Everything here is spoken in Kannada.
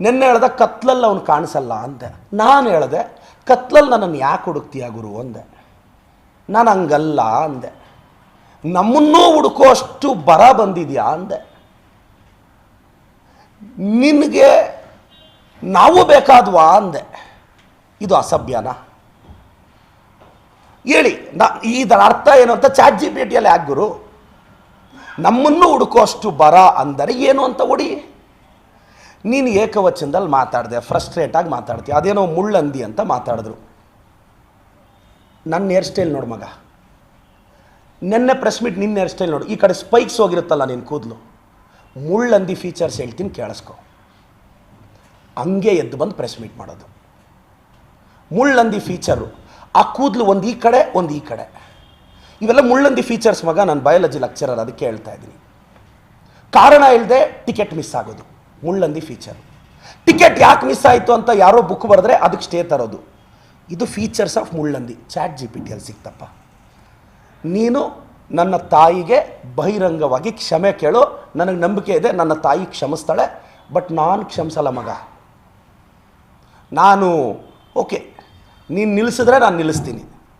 ನಿನ್ನೆ ಹೇಳ್ದೆ ಕತ್ಲಲ್ಲಿ ಅವನು ಕಾಣಿಸಲ್ಲ ಅಂದೆ. ನಾನು ಹೇಳ್ದೆ, ಕತ್ಲಲ್ಲಿ ನನ್ನನ್ನು ಯಾಕೆ ಹುಡುಕ್ತೀಯ ಗುರು ಅಂದೆ. ನಾನು ಹಂಗಲ್ಲ ಅಂದೆ. ನಮ್ಮನ್ನೂ ಹುಡುಕೋ ಅಷ್ಟು ಬರ ಬಂದಿದೆಯಾ ಅಂದೆ. ನಿನಗೆ ನಾವು ಬೇಕಾದ್ವಾ ಅಂದೆ. ಇದು ಅಸಭ್ಯನಾ? ಹೇಳಿ, ನಾ ಇದರ ಅರ್ಥ ಏನು ಅಂತ ಚಾಟ್ ಜಿ ಪಿ ಗುರು. ನಮ್ಮನ್ನು ಹುಡುಕೋ ಅಷ್ಟು ಬರ ಅಂದರೆ ಏನು ಅಂತ ಹೊಡಿ ನೀನು ಏಕವಚನದಲ್ಲಿ ಮಾತಾಡಿದೆ ಫ್ರಸ್ಟ್ರೇಟಾಗಿ ಮಾತಾಡ್ತೀಯ. ಅದೇನೋ ಮುಳ್ಳಂದಿ ಅಂತ ಮಾತಾಡಿದ್ರು. ನನ್ನ ಹೇರ್ ಸ್ಟೈಲ್ ನೋಡು ಮಗ. ನೆನ್ನೆ ಪ್ರೆಸ್ ಮೀಟ್ ನಿನ್ನ ಹೇರ್ ಸ್ಟೈಲ್ ನೋಡು. ಈ ಕಡೆ ಸ್ಪೈಕ್ಸ್ ಹೋಗಿರುತ್ತಲ್ಲ ನಿನ್ನ ಕೂದಲು. ಮುಳ್ಳಂದಿ ಫೀಚರ್ಸ್ ಹೇಳ್ತೀನಿ ಕೇಳಿಸ್ಕೊ. ಹಂಗೆ ಎದ್ದು ಬಂದು ಪ್ರೆಸ್ ಮೀಟ್ ಮಾಡೋದು. ಮುಳ್ಳಂದಿ ಫೀಚರು ಆ ಕೂದಲು ಒಂದು ಈ ಕಡೆ, ಒಂದು ಈ ಕಡೆ. ಇವೆಲ್ಲ ಮುಳ್ಳಂದಿ ಫೀಚರ್ಸ್ ಮಗ, ನಾನು ಬಯಾಲಜಿ ಲೆಕ್ಚರರ್ ಅದಕ್ಕೆ ಹೇಳ್ತಾ ಇದ್ದೀನಿ. ಕಾರಣ ಇಲ್ಲದೆ ಟಿಕೆಟ್ ಮಿಸ್ ಆಗೋದು. ಮುಳ್ಳಂದಿ ಫೀಚರ್ ಟಿಕೆಟ್ ಯಾಕೆ ಮಿಸ್ ಆಯಿತು ಅಂತ ಯಾರೋ ಬುಕ್ ಬರೆದ್ರೆ ಅದಕ್ಕೆ ಸ್ಟೇ ತರೋದು. ಇದು ಫೀಚರ್ಸ್ ಆಫ್ ಮುಳ್ಳಂದಿ ಚಾಟ್ ಜಿ ಪಿ ಟಿಯಲ್ಲಿ ಸಿಕ್ತಪ್ಪ. ನೀನು ನನ್ನ ತಾಯಿಗೆ ಬಹಿರಂಗವಾಗಿ ಕ್ಷಮೆ ಕೇಳು. ನನಗೆ ನಂಬಿಕೆ ಇದೆ, ನನ್ನ ತಾಯಿ ಕ್ಷಮಿಸ್ತಾಳೆ. ಬಟ್ ನಾನು ಕ್ಷಮಿಸಲ್ಲ ಮಗ. ನಾನು ಓಕೆ ನೀನು ನಿಲ್ಲಿಸಿದ್ರೆ ನಾನು ನಿಲ್ಲಿಸ್ತೀನಿ.